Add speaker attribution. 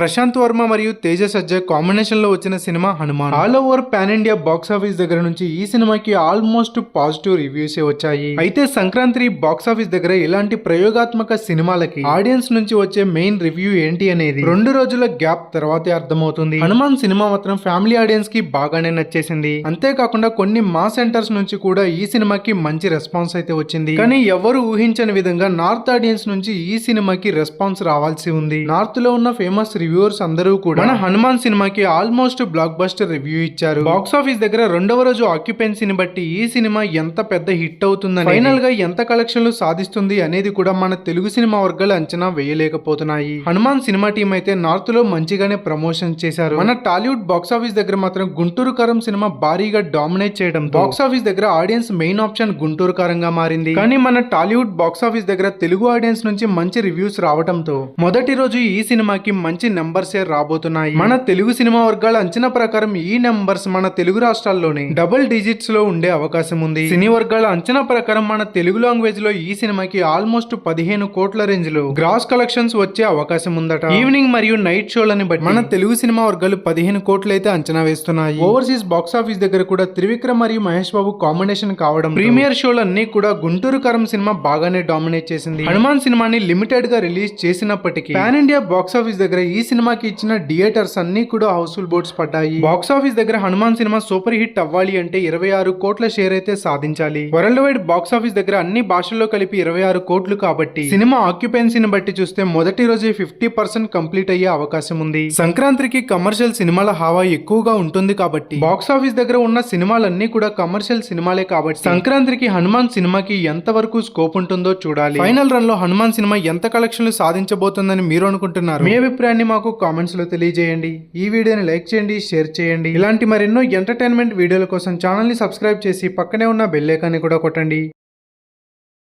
Speaker 1: ప్రశాంత్ వర్మ మరియు తేజ సజ్జ కాంబినేషన్లో వచ్చిన cinema Hanuman. All over pan India box office దగ్గర నుంచి ఈ సినిమాకి ఆల్మోస్ట్ పాజిటివ్ రివ్యూస్ వచ్చాయి. అయితే సంక్రాంతి బాక్స్ ఆఫీస్ దగ్గర ఇలాంటి ప్రయోగాత్మక సినిమాలకి ఆడియన్స్ నుంచి వచ్చే మెయిన్ రివ్యూ ఏంటి అనేది రెండు రోజుల గ్యాప్ తర్వాతే అర్థమవుతుంది. హనుమాన్ సినిమా మాత్రం ఫ్యామిలీ ఆడియన్స్కి బాగానే నచ్చేసింది. అంతేకాకుండా కొన్ని మా సెంటర్స్ నుంచి కూడా ఈ సినిమాకి మంచి రెస్పాన్స్ అయితే వచ్చింది. కానీ ఎవరు ఊహించని విధంగా నార్త్ ఆడియన్స్ నుంచి ఈ సినిమాకి రెస్పాన్స్ రావాల్సి ఉంది. నార్త్లో ఉన్న ఫేమస్ రివ్యూవర్స్ అందరూ కూడా మన హనుమాన్ సినిమాకి ఆల్మోస్ట్ బ్లాక్ బస్టర్ రివ్యూ ఇచ్చారు. బాక్స్ ఆఫీస్ దగ్గర రెండవ రోజు ఆక్యుపెన్సీని బట్టి ఈ సినిమా ఎంత పెద్ద హిట్ అవుతుందని ఫైనల్గా ఎంత కలెక్షన్లు సాధిస్తుంది అనేది కూడా మన తెలుగు సినిమా వర్గాలు అంచనా వేయలేకపోతున్నాయి. హనుమాన్ సినిమా టీం అయితే నార్త్లో మంచిగానే ప్రమోషన్ చేశారు. మన టాలీవుడ్ బాక్స్ ఆఫీస్ దగ్గర మాత్రం గుంటూరు కారం సినిమా భారీగా డామినేట్ చేయడం బాక్స్ ఆఫీస్ దగ్గర ఆడియన్స్ మెయిన్ ఆప్షన్ గుంటూరు కారంగా మారింది. కానీ మన టాలీవుడ్ బాక్స్ ఆఫీస్ దగ్గర తెలుగు ఆడియన్స్ నుంచి మంచి రివ్యూస్ రావడంతో మొదటి రోజు ఈ సినిమాకి మంచి నెంబర్సే రాబోతున్నాయి. మన తెలుగు సినిమా వర్గాల అంచనా ప్రకారం ఈ నెంబర్స్ మన తెలుగు రాష్ట్రాల్లోనే డబుల్ డిజిట్స్లో ఉండే అవకాశం ఉంది. సినీ వర్గాల అంచనా ప్రకారం మన తెలుగు లాంగ్వేజ్లో ఈ సినిమాకి ఆల్మోస్ట్ పదిహేను కోట్ల రేంజ్లో గ్రాస్ కలెక్షన్స్ వచ్చే అవకాశం ఉందట. ఈవినింగ్ మరియు నైట్ షోలని బట్టి మన తెలుగు సినిమా వర్గాలు పదిహేను కోట్లు అయితే అంచనా వేస్తున్నాయి. ఓవర్సీస్ బాక్స్ ఆఫీస్ దగ్గర కూడా త్రివిక్రమ్ మరియు మహేష్ బాబు కాంబినేషన్ కావడం ప్రీమియర్ షోలన్నీ కూడా గుంటూరు కరం సినిమా బాగానే డామినేట్ చేసింది. హనుమాన్ సినిమాని లిమిటెడ్గా రిలీజ్ చేసినప్పటికీ పాన్ ఇండియా బాక్స్ ఆఫీస్ దగ్గర ఈ సినిమాకి ఇచ్చిన థియేటర్స్ అన్ని కూడా హౌస్ఫుల్ బోర్డ్స్ పడ్డాయి. బాక్స్ ఆఫీస్ దగ్గర హనుమాన్ సినిమా సూపర్ హిట్ అవ్వాలి అంటే ఇరవై ఆరు కోట్ల షేర్ అయితే సాధించాలి. వరల్డ్ వైడ్ బాక్స్ ఆఫీస్ దగ్గర అన్ని భాషల్లో కలిపి ఇరవై ఆరు కోట్లు కాబట్టి సినిమా ఆక్యుపెన్సీని బట్టి చూస్తే మొదటి రోజే ఫిఫ్టీ పర్సెంట్ కంప్లీట్ అయ్యే అవకాశం ఉంది. సంక్రాంతికి కమర్షియల్ సినిమాల హావా ఎక్కువగా ఉంటుంది కాబట్టి బాక్స్ ఆఫీస్ దగ్గర ఉన్న సినిమాలన్నీ కూడా కమర్షియల్ సినిమాలే కాబట్టి సంక్రాంతికి హనుమాన్ సినిమాకి ఎంత వరకు స్కోప్ ఉంటుందో చూడాలి. ఫైనల్ రన్లో హనుమాన్ సినిమా ఎంత కలెక్షన్లు సాధించబోతుందని మీరు అనుకుంటున్నారు? మీ అభిప్రాయాన్ని మాకు కామెంట్స్లో తెలియజేయండి. ఈ వీడియోని లైక్ చేయండి షేర్ చేయండి. ఇలాంటి మరెన్నో ఎంటర్టైన్మెంట్ వీడియోల కోసం ఛానల్ని సబ్స్క్రైబ్ చేసి పక్కనే ఉన్న బెల్ ఐకాన్ని కూడా కొట్టండి.